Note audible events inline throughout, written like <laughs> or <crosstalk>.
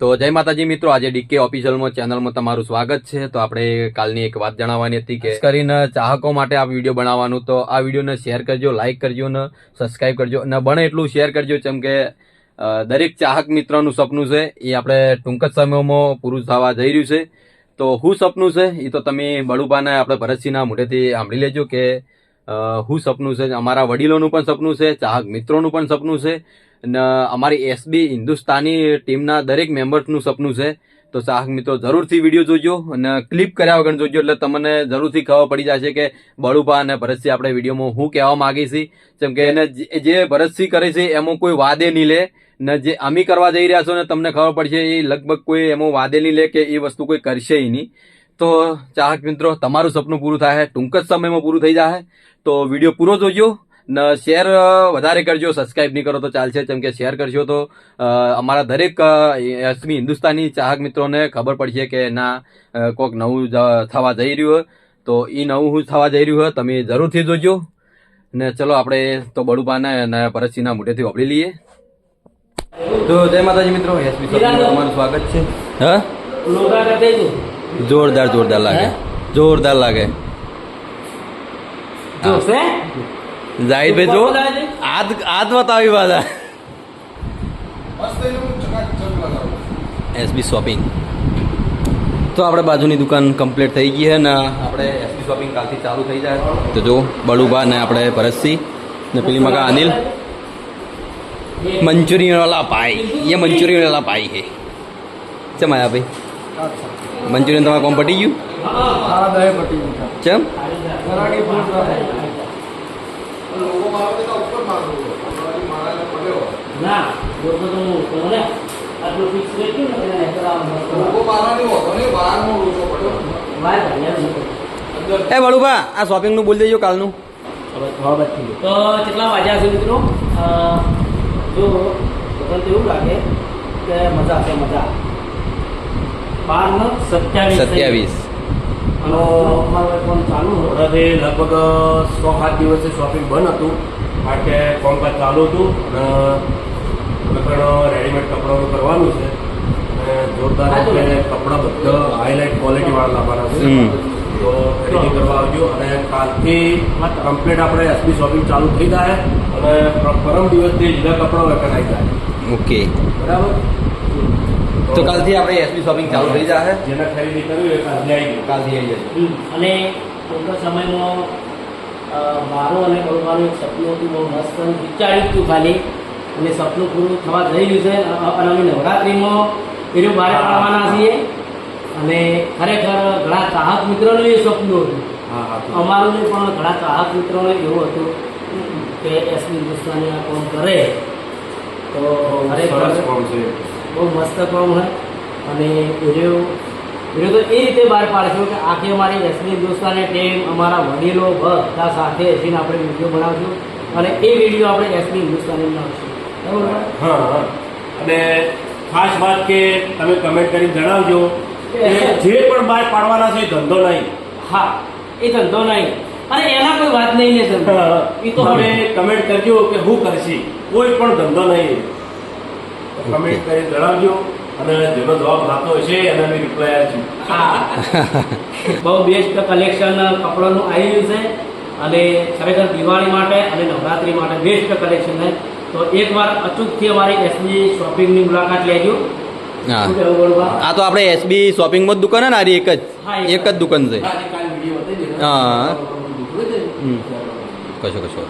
તો જય માતાજી મિત્રો આજે ડીકે ઓફિશિયલમાં ચેનલમાં તમારું સ્વાગત છે. તો આપણે કાલની એક વાત જણાવવાની હતી કે કરીને ચાહકો માટે આ વીડિયો બનાવવાનું. તો આ વિડીયોને શેર કરજો લાઇક કરજો ને સબસ્ક્રાઈબ કરજો. અને બને એટલું શેર કરજો જેમ કે દરેક ચાહક મિત્રનું સપનું છે એ આપણે ટૂંક જ સમયમાં પૂરું થવા જઈ રહ્યું છે. તો શું સપનું છે એ તો તમે બળુબાને આપણે ભરતસિંહના મોઢેથી સાંભળી લેજો કે હું શું સપનું છે અમારા વડીલોનું પણ સપનું છે ચાહક મિત્રોનું પણ સપનું છે. અને અમારી એસબી હિન્દુસ્તાની ટીમના દરેક મેમ્બર્સનું સપનું છે. તો સાહક મિત્રો, જરૂરથી વીડિયો જોજો અને ક્લિપ કર્યા વગર જોજો એટલે તમને જરૂરથી ખબર પડી જશે કે બળુભા અને ભરતસિંહ આપણે વિડીયોમાં હું કહેવા માગી છીએ જેમ કે એને જે- ભરતસિંહ કરે છે એમાં કોઈ વાદે નહીં લે. ને જે અમે કરવા જઈ રહ્યા છો ને તમને ખબર પડશે, એ લગભગ કોઈ એમાં વાદે નહીં લે કે એ વસ્તુ કોઈ કરશે નહીં. તો ચાહક મિત્રો, તમારું સપનું પૂરું થાય, ટૂંક જ સમયમાં પૂરું થઈ જાય. તો વીડિયો પૂરો જોજો. શેર વધારે કરજો. સબસ્ક્રાઇબ નહીં કરો તો ચાલશે. જેમ કે શેર કરજો તો અમારા દરેક એસમી હિન્દુસ્તાની ચાહક મિત્રોને ખબર પડશે કે ના કોઈક કોક નવું થવા જઈ રહ્યું હોય. તો એ નવું હું થવા જઈ રહ્યું હોય તમે જરૂરથી જોજો. ને ચલો આપણે તો બડુપાને અને ભરતસિંહના મોઢેથી વાપરી લઈએ. તો જય માતાજી મિત્રો તમારું સ્વાગત છે. હા? જોરદાર જોરદાર લાગે. જોરદાર લાગે. જોશે જાહિદભાઈ જો આદ આદ બતાવી પાછા એસબી શોપિંગ તો આપણે બાજુની દુકાન કમ્પ્લીટ થઈ ગઈ છે ને આપણે એસબી શોપિંગ કાલથી ચાલુ થઈ જાય તો જો બળુભા ને આપણે ભરતસિંહ ને પેલી મગા અનિલ મંચુરિયન વાલા એ ये મંચુરિયન હે ભાઈ है ચમ આયા ભાઈ મંચુરિયન તમારે કોમ પટી ગયું ચમ ના લોકો તો હું કહું ને આટલું ફિક્સ રેટ ને એટલે નહીં તો આમ વાર ભાઈ એ વડુભા આ શોપિંગનું બોલી દેજો કાલનું. તો કેટલા વાગ્યા છે મિત્રો? જો બધાને એવું લાગે કે મજા છે મજા. બાર સત્યાવીસ સત્યાવીસ. અને અમારો ફોન ચાલુ હોય. હમણાંથી લગભગ સો સાત દિવસથી શોપિંગ બંધ હતું. કારણ કે કોમકાજ ચાલુ હતું અને પણ રેડીમેડ કપડાનું કરવાનું છે. અને જોરદાર કપડાં બધા હાઈલાઇટ ક્વોલિટી વાળા લાવવાના છે. તો ખરીદી કરવા આવજો. અને કાલથી કમ્પ્લીટ આપણે એસબી શોપિંગ ચાલુ થઈ જાય અને પરમ દિવસથી જુદા કપડાં વેચાઈ જાય. ઓકે બરાબર? તો કાલથી આપણે એસબી શોપિંગ ચાલુ થઈ જશે જેને ખરીદી કરવી હોય કાલથી આવી ગયું કાલથી આવી જશે અને ટૂંકા સમયમાં મારું અને બળુમાનું એક સપનું હતું બહુ મસ્ત વિચાર્યું હતું ખાલી. અને સપનું પૂરું થવા જઈ રહ્યું છે અને અમે નવરાત્રિમાં પેલું બહાર પાડવાના છીએ. અને ખરેખર ઘણા ચાહક મિત્રોનું એ સપનું હતું. હા હા તો. અમારું જે પણ ઘણા ચાહક મિત્રોને એવું હતું કે એસબી હિન્દુસ્તાની આ કોમ કરે. તો ખરેખર છે. બહુ મસ્ત પણ હોય. અને વીડિયો વીડિયો તો એ રીતે બહાર પાડશું કે આખી અમારી રશ્મિ હિન્દુસ્તાની ટીમ અમારા વડીલો બધા સાથે હસીને આપણે વીડિયો બનાવશું. અને એ વીડિયો આપણે રશ્મિ હિન્દુસ્તાની બનાવશું. બરાબર? હા. અને ખાસ વાત કે તમે કમેન્ટ કરી જણાવજો કે જે પણ બહાર પાડવાના છે એ ધંધો નહીં. હા એ ધંધો નહીં. અને એના કોઈ વાત નહીં ને ધંધો. એ તો હવે કમેન્ટ કરજો કે હું કરશી. કોઈ પણ ધંધો નહીં. કમેન્ટ કરીને જણાવજો અને જેનો જવાબ થતો હશે એને અમે રિપ્લાય આપશું. હા. બહુ બેસ્ટ કલેક્શન કપડાનું આવી રહ્યું છે અને ખરેખર દિવાળી માટે અને નવરાત્રી માટે બેસ્ટ કલેક્શન છે. તો એકવાર અચૂકથી અમારી એસબી શોપિંગની મુલાકાત લેજો. હા. તો આપણે એસબી શોપિંગમાં જ દુકાન હે ને આરી એક હા, જ. એક જ દુકાન છે. હા. કશો કશો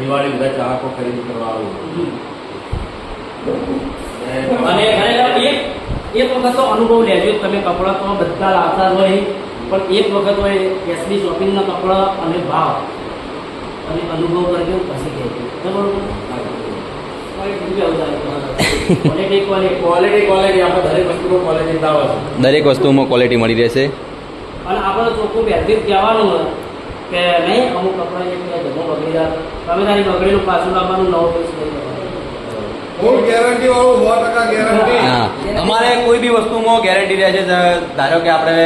દિવાળી બધા ચાહકો ખરીદી કરવા આવું. અને એક એક વખત તો અનુભવ લેજો. તમે કપડાં તો બધા લાવતા જ હોય પણ એક વખત હોય એસબી શોપિંગના કપડાં અને ભાવ અને અનુભવ કરજો પછી કહેજો બરાબર? દરેક વસ્તુમાં ક્વોલિટી લાવે દરેક વસ્તુમાં ક્વોલિટી મળી રહેશે. અને આપણે ચોખ્ખું વ્યક્તિત કહેવાનું કે નહીં અમુક કપડાં બગડી જાય તમે તારી બગડેલું પાછું લાવવાનું નવો અમારે કોઈ બી વસ્તુમાં ગેરંટી રહે છે. ધારો કે આપણે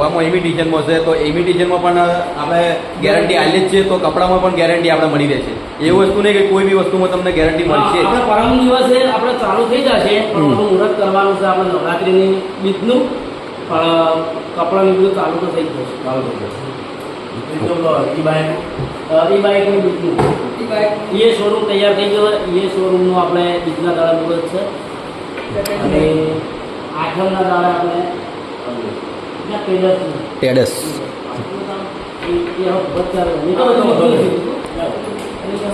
આમાં ઇમિટેશનમાં છે તો ઇમિટેશનમાં પણ આપણે ગેરંટી આલી જ છે તો કપડામાં પણ ગેરંટી આપણે મળી રહેશે એવું વસ્તુ નહીં કે કોઈ બી વસ્તુમાં તમને ગેરંટી મળશે. પરમ દિવસે આપણે ચાલુ થઈ જશે. મુહૂર્ત કરવાનું છે આપણે નવરાત્રીની બીજનું પણ કપડાની બધું ચાલુ તો થઈ જશે. ચાલો થઈ બસ. બીજું એ બાઇકનું એ શોરૂમ તૈયાર થઈ ગયો એ શોરૂમનું આપણે બીજના દાડા મુહૂર્ત છે. અને આઠમના દાડા આપણે ટેડસ બીજું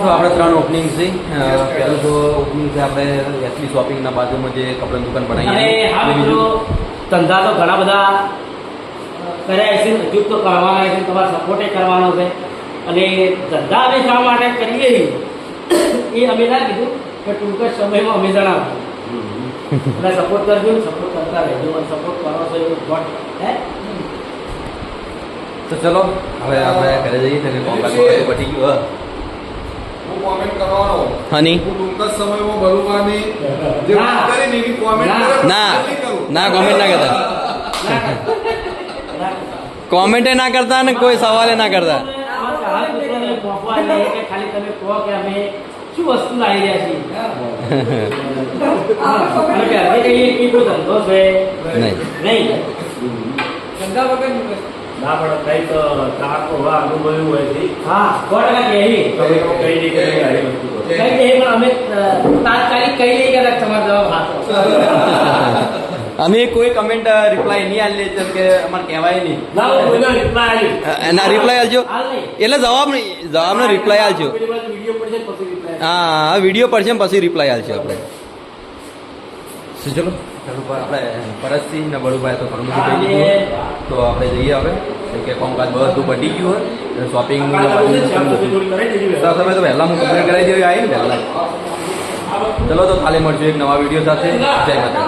આપણે ત્રણ ઓપનિંગ છે. પહેલું તો ઓપનિંગ છે આપણે એસબી શોપિંગના બાજુમાં જે કપડાની દુકાન બનાવી ધંધા તો ઘણા બધા કર્યા છે હજુ તો કરવાના છે તમારે સપોર્ટે કરવાનો છે. અને ધંધા અમે શા માટે કરીએ? એ અમે ના કીધું કે ટૂંક જ સમયમાં અમે જણાવ્યું અને સપોર્ટ કરજો સપોર્ટ કરતા રહેજો અને સપોર્ટ કરો છો એવું ગોડ હે? તો ચલો હવે આપણે ઘરે જઈએ છીએ કોમ્પાક્ટ વગેરે ગયું હું. કોમેન્ટ કરવાનો. હની? હું ટૂંક જ સમયમાં બલુમાની જે. કરી ને એવી કોમેન્ટ ના. કોમેન્ટ ના. કરતા. કોમેન્ટે ના કરતા ને કોઈ સવાલે ના કરતા. ખાલી તમે કહો કે અમે શું વસ્તુ લાવી રહ્યા છીએ? કોઈ ધંધો છે. નહીં. નહીં. ના પણ કંઈક તાર તો અનુભવ્યું હોય છે. હા સો ટકા કહેવી કઈ નહીં કે આવી વસ્તુ કઈ કહીએ પણ અમે તાત્કાલિક કહી લઈએ કે તમારો જવાબ હાથો <laughs> અમે કોઈ કમેન્ટ રિપ્લાય નહીં આલી જેમ કે અમારે કહેવાય નહીં. ના એના રિપ્લાય આલજો. એટલે જવાબ નહીં જવાબનો રિપ્લાય આલજો. હા વીડિયો પડશે ને પછી રિપ્લાય આલશે આપણે. શું ચલો? આપણે પરતસિંહ ને બળુભાઈ તો ઘણું બધું ગઈ તો આપણે જઈએ હવે. કેમ કે કામકાજ બધું પટી ગયું હોય. શોપિંગ છે, તમે તો વહેલા હું. કમ્પ્લેટ કરાવી દેવી આવી ને વહેલા. ચલો તો કાલે મળજો એક નવા વીડિયો સાથે. જય માતા